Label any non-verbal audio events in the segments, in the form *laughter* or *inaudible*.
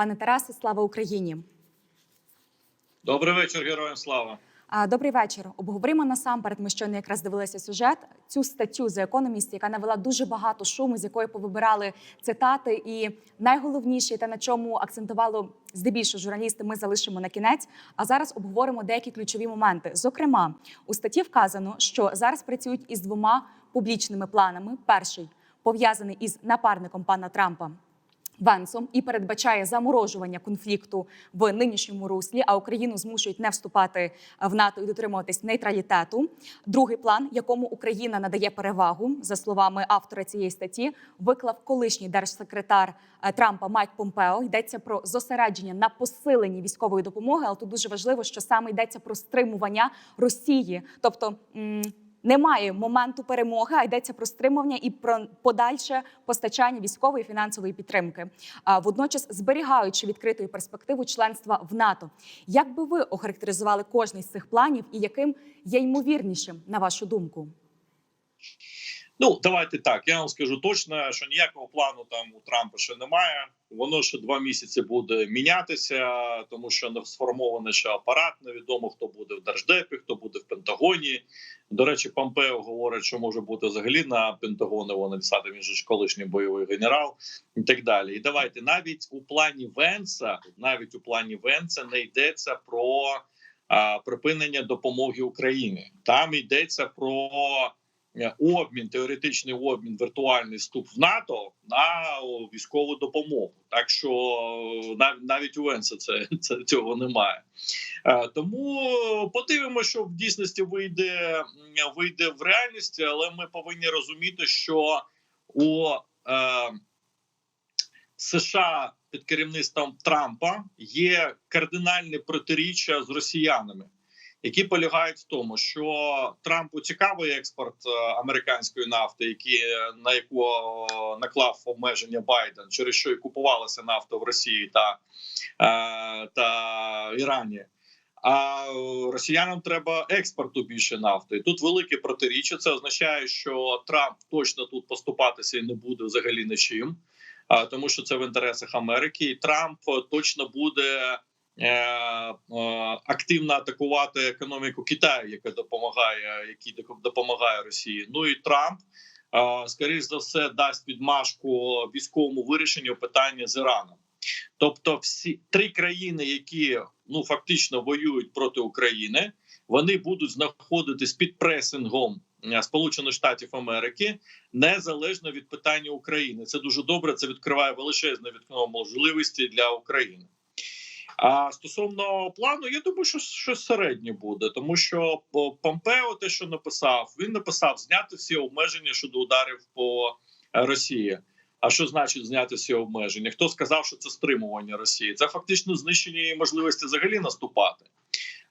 Пане Тарасе, слава Україні! Добрий вечір, героям слава. Добрий вечір. Обговоримо насамперед. Ми щойно якраз дивилися сюжет. Цю статтю за економіст, яка навела дуже багато шуму, з якої повибирали цитати. І найголовніше, те на чому акцентувало здебільшого журналісти, ми залишимо на кінець. А зараз обговоримо деякі ключові моменти. Зокрема, у статті вказано, що зараз працюють із двома публічними планами. Перший пов'язаний із напарником пана Трампа. Венсом і передбачає заморожування конфлікту в нинішньому руслі, а Україну змушують не вступати в НАТО і дотримуватись нейтралітету. Другий план, якому Україна надає перевагу, за словами автора цієї статті, виклав колишній держсекретар е, Трампа Майк Помпео. Йдеться про зосередження на посиленні військової допомоги, але тут дуже важливо, що саме йдеться про стримування Росії, тобто. Немає моменту перемоги, а йдеться про стримування і про подальше постачання військової і фінансової підтримки. А водночас зберігаючи відкритою перспективу членства в НАТО. Як би ви охарактеризували кожний з цих планів, і яким є ймовірнішим на вашу думку? Ну давайте так. Я вам скажу точно, що ніякого плану там у Трампа ще немає. Воно ще два місяці буде мінятися, тому що не сформований ще апарат. Невідомо хто буде в держдепі, хто буде в Пентагоні. До речі, Помпео говорить, що може бути взагалі на Пентагони. Вони писати, він же ж колишній бойовий генерал і так далі. І давайте навіть у плані Венса, навіть у плані Венса не йдеться про а, припинення допомоги Україні. Там йдеться про обмін, теоретичний обмін, віртуальний вступ в НАТО на військову допомогу. Так що е, навіть у Венса це, *laughs* це цього немає. Е, Тому подивимося, що в дійсності вийде, вийде в реальності, але ми повинні розуміти, що у е, США під керівництвом Трампа є кардинальне протиріччя з росіянами, які полягають в тому, що Трампу цікавий експорт е, американської нафти, які е, на яку наклав обмеження Байден, через що і купувалася нафта в Росії та, е, та Ірані. А росіянам треба експорту більше нафти. Тут велике протиріччя. Це означає, що Трамп точно тут поступатися і не буде взагалі нічим, тому що це в інтересах Америки. І Трамп точно буде активно атакувати економіку Китаю, яка допомагає, який допомагає Росії. Ну і Трамп. е, Скоріше за все дасть підмашку військовому вирішенню питання з Іраном. Тобто, всі три країни, які ну фактично воюють проти України, вони будуть знаходитись під пресингом е, Сполучених Штатів Америки незалежно від питання України. Це дуже добре. Це відкриває величезне вікно можливості для України. А стосовно плану, я думаю, що щось середнє буде, тому що по- Помпео, те, що написав, він написав зняти всі обмеження щодо ударів по е, Росії. А що значить зняти всі обмеження? Хто сказав, що це стримування Росії? Це фактично знищення її можливості взагалі наступати.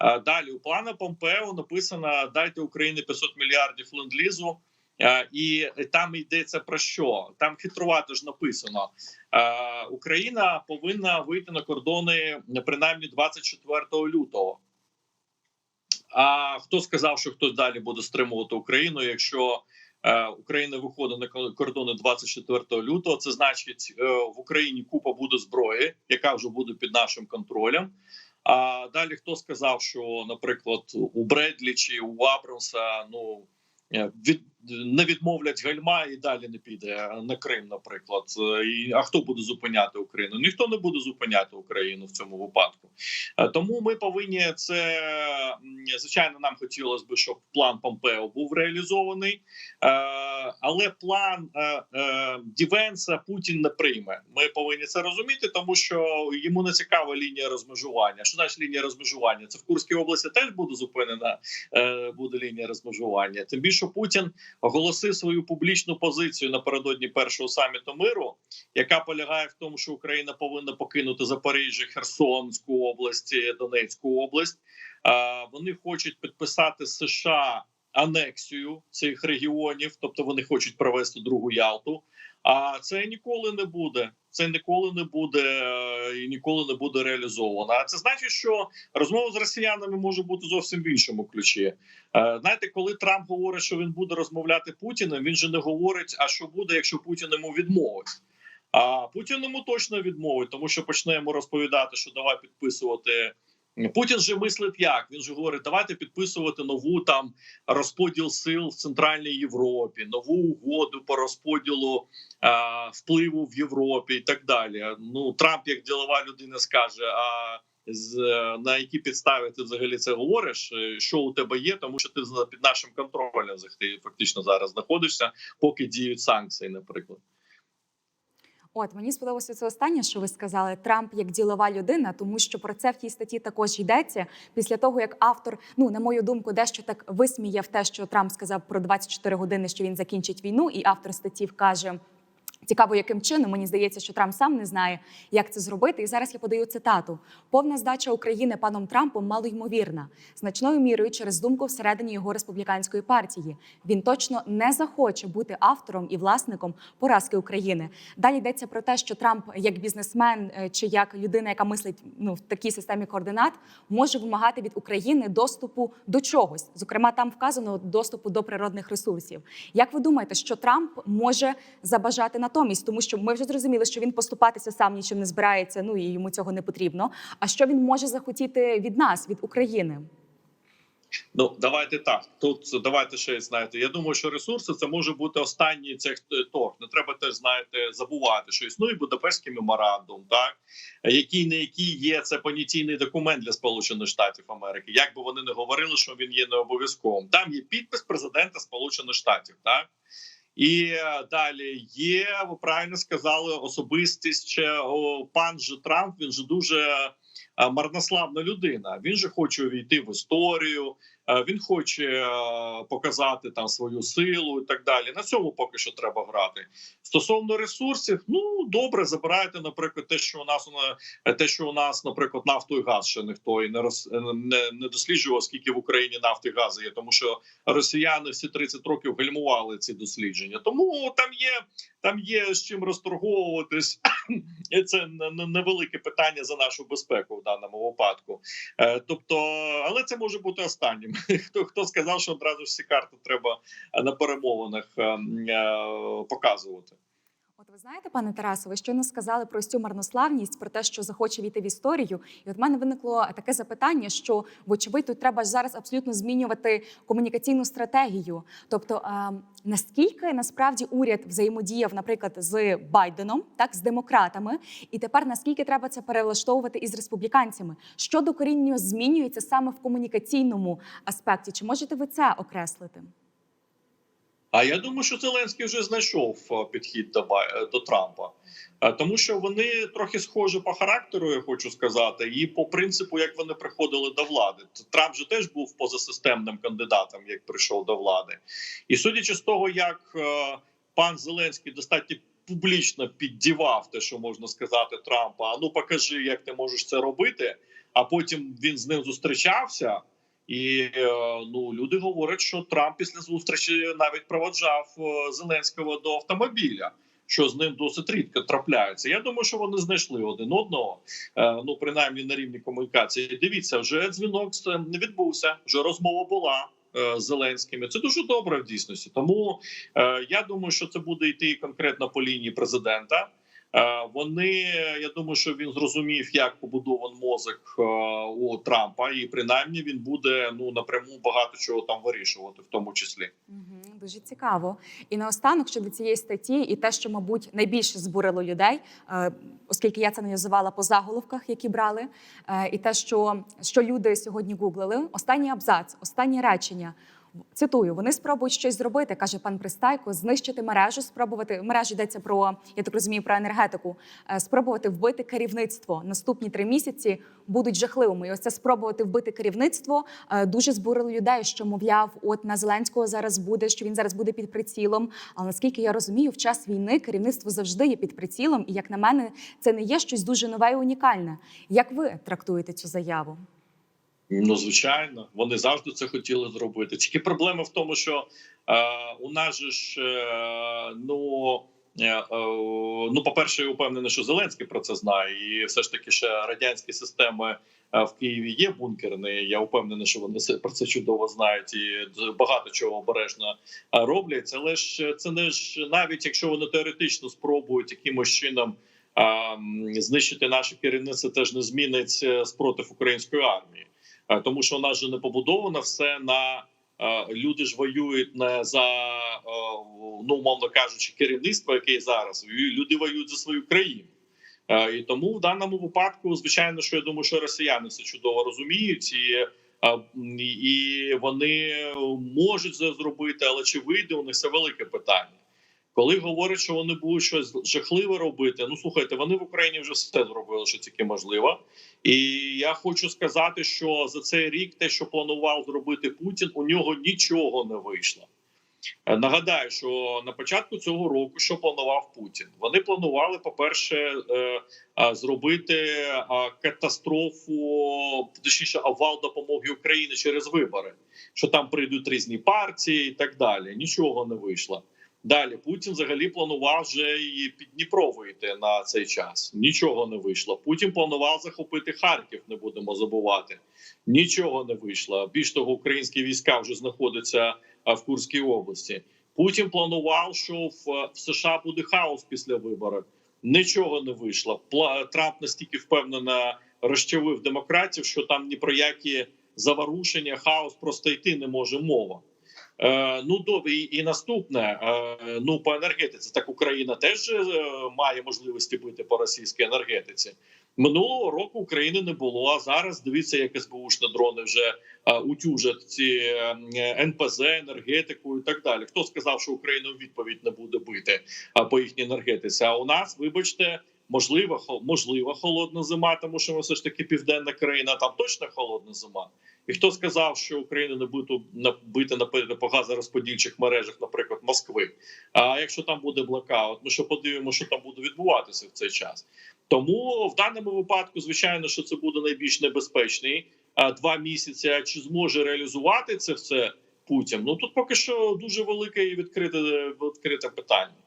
Е, Далі у плана Помпео написано: дайте Україні 500 мільярдів ленд-лізу. Е, І там йдеться про що? Там хитрувато ж написано: Е, Україна повинна вийти на кордони принаймні 24 лютого. А хто сказав, що хтось далі буде стримувати Україну, якщо е, Україна виходить на кордони 24 лютого? Це значить, в Україні купа буде зброї, яка вже буде під нашим контролем. А далі хто сказав, що, наприклад, у Бредлі чи у Абрамса ну від не відмовлять гальма і далі не піде на Крим, наприклад. Е, І, а хто буде зупиняти Україну? Ніхто не буде зупиняти Україну в цьому випадку. Е, Тому ми повинні це звичайно. Нам хотілося б, щоб план Помпео був реалізований, Е, але план Дівенса Путін не прийме. Ми повинні це розуміти, тому що йому не цікава лінія розмежування. Що значить лінія розмежування? Це в Курській області теж буде зупинена буде лінія розмежування. Тим більше Путін оголосив свою публічну позицію напередодні першого саміту миру, яка полягає в тому, що Україна повинна покинути Запоріжжя, Херсонську область, Донецьку область. Вони хочуть підписати США анексію цих регіонів, тобто вони хочуть провести другу Ялту. А це ніколи не буде. Це ніколи не буде е, і ніколи не буде реалізовано. А це значить, що розмова з росіянами може бути зовсім в іншому ключі. Е, Знаєте, коли Трамп говорить, що він буде розмовляти Путіним, він же не говорить, а що буде, якщо Путін йому відмовить. А Путін йому точно відмовить, тому що почне йому розповідати, що давай підписувати. Путін же мислить як він же говорить, давайте підписувати нову там розподіл сил в Центральній Європі, нову угоду по розподілу а, впливу в Європі і так далі. Ну Трамп, як ділова людина, скаже: а з на які підстави ти взагалі це говориш? Е, Що у тебе є? Тому що ти під нашим контролем ти фактично зараз знаходишся, поки діють санкції, наприклад. От мені сподобалося це останнє, що ви сказали. Трамп як ділова людина, тому що про це в тій статті також йдеться. Після того як автор, ну на мою думку, дещо так висміяв те, що Трамп сказав про 24 години, що він закінчить війну, і автор статті каже. Цікаво, яким чином мені здається, що Трамп сам не знає, як це зробити. І зараз я подаю цитату: повна здача України паном Трампом малоймовірна, значною мірою через думку всередині його республіканської партії. Він точно не захоче бути автором і власником поразки України. Далі йдеться про те, що Трамп, як бізнесмен е, чи як людина, яка мислить ну в такій системі координат, може вимагати від України доступу до чогось. Зокрема, там вказано доступу до природних ресурсів. Як ви думаєте, що Трамп може забажати натомість? Тому що ми вже зрозуміли, що він поступатися сам нічим не збирається. Ну і йому цього не потрібно. А що він може захотіти від нас, від України? Ну давайте так. Тут давайте ще знаєте. Я думаю, що ресурси це може бути останній цих торг. Не треба теж знаєте забувати, що існує Будапештський меморандум, так який не який є це понятійний документ для Сполучених Штатів Америки. Як би вони не говорили, що він є не обов'язковим. Там є підпис президента Сполучених Штатів, так. І е, далі є, ви правильно сказали, особистість ще о, пан же Трамп. Він же дуже е, марнославна людина. Він же хоче увійти в історію. Е, Він хоче е, показати там свою силу і так далі. На цьому поки що треба грати. Стосовно ресурсів, ну добре, забирайте, наприклад, те, що у нас е, те, що у нас, наприклад, нафту і газ ще ніхто і не роз не, не досліджував, скільки в Україні нафти і газу є, тому що росіяни всі 30 років гальмували ці дослідження. Тому там є там є з чим розторговуватись. *clears throat* Це не- не- невелике питання за нашу безпеку в даному випадку. Е, Тобто, але це може бути останнім. *laughs* Хто хто сказав, що одразу всі карти треба е, на перемовинах е, м, е, показувати? Ви знаєте, пане Тарасо, ви щойно сказали про цю марнославність, про те, що захоче війти в історію. І от в мене виникло таке запитання, що вочевидь тут треба зараз абсолютно змінювати комунікаційну стратегію. Тобто, а, наскільки насправді уряд взаємодіяв, наприклад, з Байденом, так з демократами, і тепер наскільки треба це перелаштовувати із республіканцями? Що докорінно змінюється саме в комунікаційному аспекті? Чи можете ви це окреслити? А я думаю, що Зеленський вже знайшов е, підхід до е, до Трампа, Е, тому що вони трохи схожі по характеру, я хочу сказати, і по принципу, як вони приходили до влади. Трамп же теж був позасистемним кандидатом, як прийшов до влади, і судячи з того, як пан Зеленський достатньо публічно піддівав те, що можна сказати Трампа. А ну покажи, як ти можеш це робити. А потім він з ним зустрічався. І е, ну люди говорять, що Трамп після зустрічі навіть проводжав е, Зеленського до автомобіля, що з ним досить рідко трапляється. Я думаю, що вони знайшли один одного. е, Ну принаймні на рівні комунікації. Дивіться, вже дзвінок не відбувся. Вже розмова була. е, З Зеленським це дуже добре в дійсності. Тому я думаю, що це буде йти конкретно по лінії президента. Е, Вони я думаю, що він зрозумів, як побудований мозок е, у Трампа, і принаймні він буде ну напряму багато чого там вирішувати, в тому числі. Мгм, Дуже цікаво. І наостанок щодо цієї статті, і те, що, мабуть, найбільше збурило людей, е, оскільки я це називала по заголовках, які брали, і те, що, що люди сьогодні гуглили, останній абзац, останнє речення. Цитую, вони спробують щось зробити, каже пан Пристайко, знищити мережу, спробувати мережа йдеться про, я так розумію, про енергетику, е, спробувати вбити керівництво. Наступні три місяці будуть жахливими. І ось це спробувати вбити керівництво е, дуже збурило людей, що мовляв, от на Зеленського зараз буде, що він зараз буде під прицілом. Але наскільки я розумію, в час війни керівництво завжди є під прицілом, і як на мене, це не є щось дуже нове і унікальне. Як ви трактуєте цю заяву? Ну звичайно, вони завжди це хотіли зробити. Тільки проблема в тому, що е, у нас же ж е, ну е, е, ну, по перше, я упевнений, що Зеленський про це знає, і все ж таки ще радянські системи е, в Києві є бункерні. Я впевнений, що вони про це чудово знають і багато чого обережно роблять. Але ж це не ж навіть якщо вони теоретично спробують якимось чином. Знищити наше керівництво теж не змінить спротив української армії, тому що у нас же не побудовано все на е, люди ж воюють не за е, ну умовно кажучи, керівництво, яке зараз люди воюють за свою країну. Е, І тому в даному випадку, звичайно, що я думаю, що росіяни це чудово розуміють, і, е, і вони можуть це зробити, але чи вийде у них це велике питання. Коли говорять, що вони будуть щось жахливе робити, ну слухайте, вони в Україні вже все зробили, що тільки можливо. І я хочу сказати, що за цей рік те, що планував зробити Путін, у нього нічого не вийшло. Е, Нагадаю, що на початку цього року що планував Путін? Вони планували, по-перше, е, зробити катастрофу, точніше, обвал допомоги Україні через вибори, що там прийдуть різні партії і так далі. Нічого не вийшло. Далі Путін взагалі планував вже і під Дніпро вийти на цей час. Нічого не вийшло. Путін планував захопити Харків. Не будемо забувати. Нічого не вийшло. Більш того, українські війська вже знаходяться в Курській області. Путін планував, що в, США буде хаос після виборів. Нічого не вийшло. Трамп настільки впевнено розчавив демократів, що там ні про які заворушення, хаос просто йти не може мова. Е, ну добре, і, наступне. Е, ну по енергетиці. Так Україна теж е, має можливості бити по російській енергетиці. Минулого року України не було. А зараз дивіться, як СБУшні дрони вже утюжать ці НПЗ, енергетику і так далі. Хто сказав, що Україна у відповідь не буде бити по їхній енергетиці? А у нас, вибачте. Можливо, можливо, холодна зима, тому що ми все ж таки південна країна, там точно холодна зима. І хто сказав, що Україна не буде на- бити на по газорозподільчих мережах, наприклад, Москви? А якщо там буде блокаут, ми що подивимося, що там буде відбуватися в цей час. Тому в даному випадку, звичайно, що це буде найбільш небезпечний два місяці. Чи зможе реалізувати це все Путін? Ну тут поки що дуже велике і відкрите відкрите питання.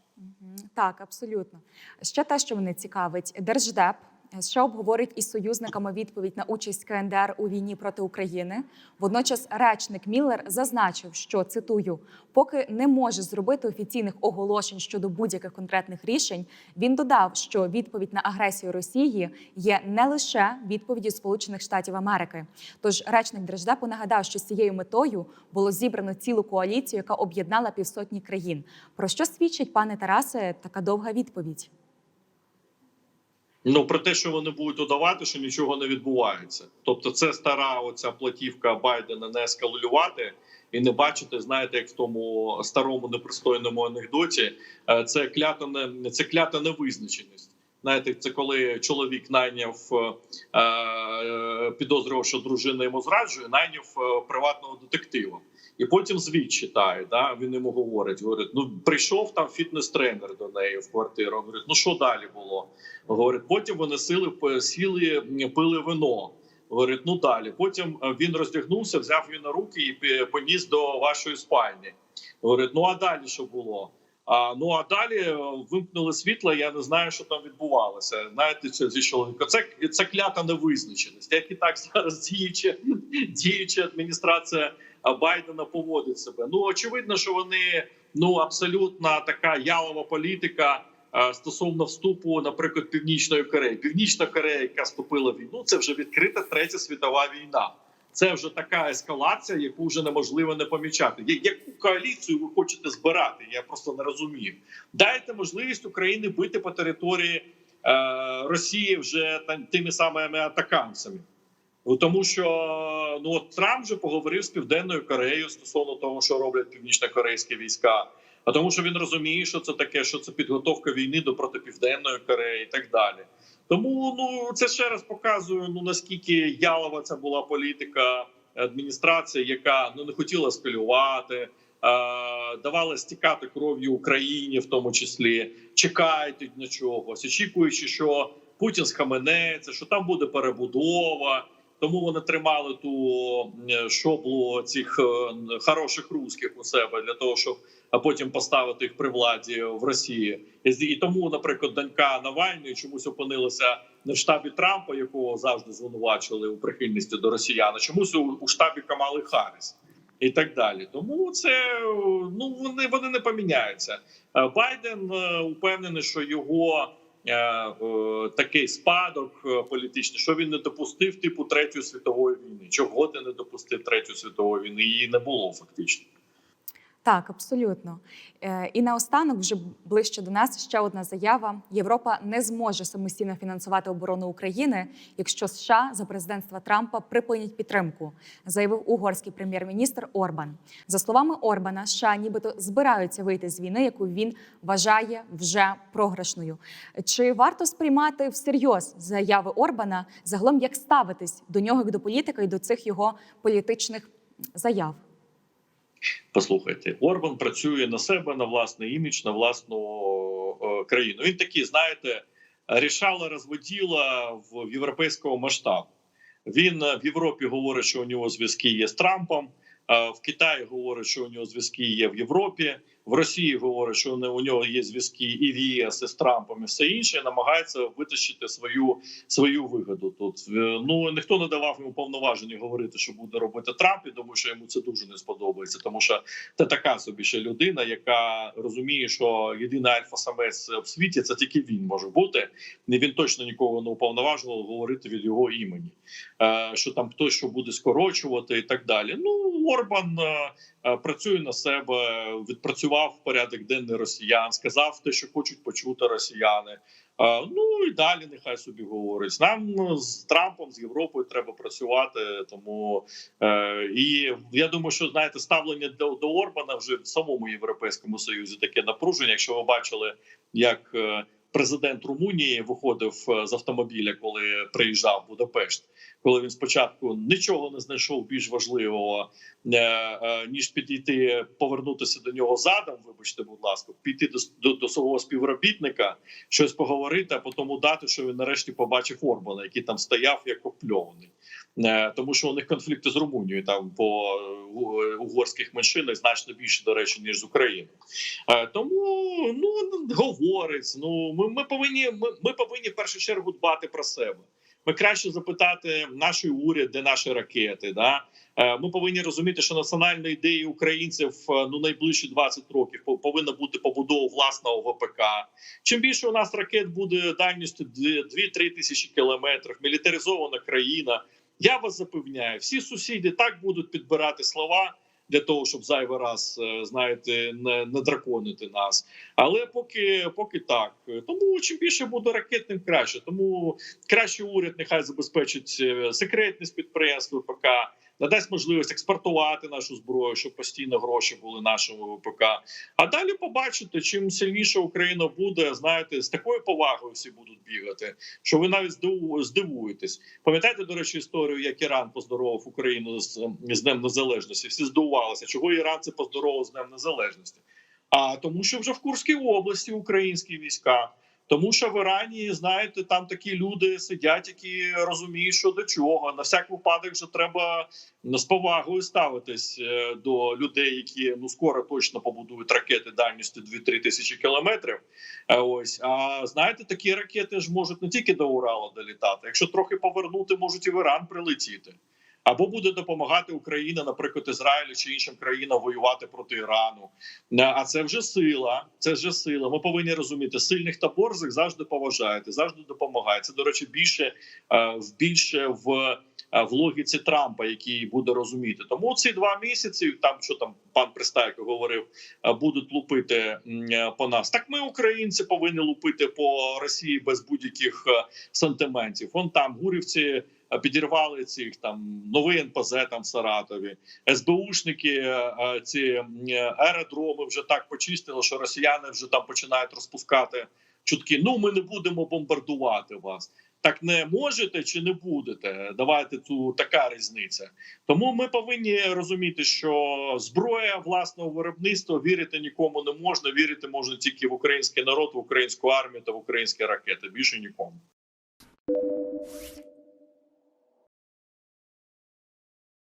Так, абсолютно. Ще те, що мене цікавить, держдеп. Що обговорить із союзниками відповідь на участь КНДР у війні проти України? Водночас речник Міллер зазначив, що цитую, поки не може зробити офіційних оголошень щодо будь-яких конкретних рішень. Він додав, що відповідь на агресію Росії є не лише відповіддю Сполучених Штатів Америки. Тож речник Держдепу нагадав, що з цією метою було зібрано цілу коаліцію, яка об'єднала півсотні країн. Про що свідчить, пане Тарасе, така довга відповідь? Ну про те, що вони будуть удавати, що нічого не відбувається. Тобто, це стара оця платівка Байдена не ескалювати і не бачити, знаєте, як в тому старому непристойному анекдоті. е, Це клята не це клята невизначеність. Знаєте, це коли чоловік найняв е, е, підозрював, що дружина йому зраджує, найняв приватного детектива. І потім звіт читає. Да? Він йому говорить: говорить: ну прийшов там фітнес-тренер до неї в квартиру. Говорить, ну що далі було? Говорить, потім вони сили сіли, пили вино. Говорить, ну далі. Потім е, він роздягнувся, взяв її на руки і поніс до вашої спальні. Говорить, ну а далі що було? А ну а далі е, вимкнули світло. Я не знаю, що там відбувалося. Знаєте, це зі. Це це клята невизначеність. Як і так зараз діюча діюча адміністрація Байдена поводить себе. Ну очевидно, що вони ну абсолютно така ялова політика. е, Стосовно вступу, наприклад, північної Кореї, Північна Корея, яка вступила в війну, це вже відкрита третя світова війна. Це вже така ескалація, яку вже неможливо не помічати. Яку коаліцію ви хочете збирати? Я просто не розумію. Дайте можливість України бити по території е, Росії вже та- тими самими атакамцями. Ну, Тому що ну от Трамп вже поговорив з південною Кореєю стосовно того, що роблять північно-корейські війська. А тому, що він розуміє, що це таке, що це підготовка війни до проти південної Кореї і так далі. Тому ну це ще раз показує ну наскільки ялова це була політика адміністрації, яка ну не хотіла скалювати, е, давала стікати кров'ю Україні, в тому числі чекають на чогось, очікуючи, що Путін схаменеться, що там буде перебудова. Тому вони тримали ту е, шоблу цих е, хороших русських у себе для того, щоб потім поставити їх при владі в Росії. І тому, наприклад, донька Навальної чомусь опинилася в штабі Трампа, якого завжди звинувачували у прихильності до росіян, а чомусь у, штабі Камали Харріс. І так далі, тому це ну вони вони не поміняються. Е, Байден упевнений, що його такий спадок е, політичний, що він не допустив типу третьої світової війни. Чого ти не допустив третьої світової війни? Її не було фактично. Так, абсолютно. Е, І наостанок, вже ближче до нас, ще одна заява: Європа не зможе самостійно фінансувати оборону України, якщо США за президентства Трампа припинять підтримку, заявив угорський прем'єр-міністр Орбан. За словами Орбана, США нібито збираються вийти з війни, яку він вважає вже програшною. Чи варто сприймати всерйоз заяви Орбана загалом, як ставитись до нього як до політика і до цих його політичних заяв? Послухайте, Орбан працює на себе, на власний імідж, на власну е, країну. Він такий, знаєте, рішала розводіла в європейського масштабу. Він е, в Європі говорить, що у нього зв'язки є з Трампом. е, В Китаї говорить, що у нього зв'язки є в Європі. В Росії говорить, що у нього є зв'язки і в ЄС, і з Трампом, і все інше. Намагається витащити свою свою вигоду. Тут Е, ну ніхто не давав йому повноваження говорити, що буде робити Трамп. і Тому що йому це дуже не сподобається, тому що це така собі ще людина, яка розуміє, що єдиний альфа-самець в світі це тільки він може бути. І він точно нікого не уповноважував говорити від його імені. Е, Що там хтось що буде скорочувати і так далі. Ну Орбан е, працює на себе, відпрацював порядок денний росіян, сказав те, що хочуть почути росіяни. Ну і далі нехай собі говорить. Нам з Трампом, з Європою треба працювати. Тому е, і я думаю, що знаєте, ставлення до, до Орбана вже в самому європейському союзі таке напруження. Якщо ви бачили, як е, президент Румунії виходив е, з автомобіля, коли приїжджав в Будапешт, коли він спочатку нічого не знайшов більш важливого, е, е, ніж підійти, повернутися до нього задом. Вибачте, будь ласка, піти до, до, до свого співробітника, щось поговорити, а потім дати, що він нарешті побачив Орбана, який там стояв як опльований. Е, тому що у них конфлікти з Румунією там по угорських меншинах значно більше, до речі, ніж з Україною. Тому ну говорить. Ну ми, ми повинні ми, ми повинні в першу чергу дбати про себе. Ми краще запитати наш уряд, де наші ракети. Да? Е, Ми повинні розуміти, що національна ідея українців е, ну найближчі 20 років по- повинна бути побудова власного ВПК. Чим більше у нас ракет буде дальністю 2-3 тисячі кілометрів, мілітаризована країна. Я вас запевняю, всі сусіди так будуть підбирати слова для того, щоб зайвий раз е, знаєте, не, не драконити нас. Але поки поки так. Тому чим більше буде ракет, тим краще. Тому краще уряд нехай забезпечить е, секретність підприємств ВПК, надасть можливість експортувати нашу зброю, щоб постійно гроші були нашому ВПК. А далі побачите, чим сильніша Україна буде, знаєте, з такою повагою всі будуть бігати, що ви навіть здивуєтесь. Пам'ятаєте, до речі, історію, як Іран поздоровав Україну з, з Днем Незалежності? Всі здивувалися, чого іранці поздоровали з Днем Незалежності. А тому, що вже в Курській області українські війська. Тому що в Ірані, знаєте, там такі люди сидять, які розуміють, що до чого. На всяк випадок вже треба з повагою ставитись е, до людей, які ну скоро точно побудують ракети дальністю 2-3 тисячі кілометрів. Е, Ось а знаєте, такі ракети ж можуть не тільки до Урала долітати. Якщо трохи повернути, можуть і в Іран прилетіти. Або буде допомагати Україна, наприклад, Ізраїлю чи іншим країнам воювати проти Ірану. Е, А це вже сила. Це вже сила. Ми повинні розуміти, сильних та борзих завжди поважаєте, завжди допомагають. Це, до речі, більше е, в більше в, е, в логіці Трампа, який буде розуміти. Тому ці два місяці, там що там пан Пристайко говорив, будуть лупити по нас. Так ми, українці, повинні лупити по Росії без будь-яких сантиментів. Вон там гурівці. Підірвали цих там новий НПЗ там в Саратові, СБУшники е, е, ці е, аеродроми вже так почистили, що росіяни вже там починають розпускати чутки. Ну ми не будемо бомбардувати вас. Так не можете чи не будете? Давайте ту така різниця. Тому ми повинні розуміти, що зброя власного виробництва вірити нікому не можна. Вірити можна тільки в український народ, в українську армію та в українські ракети. Більше нікому.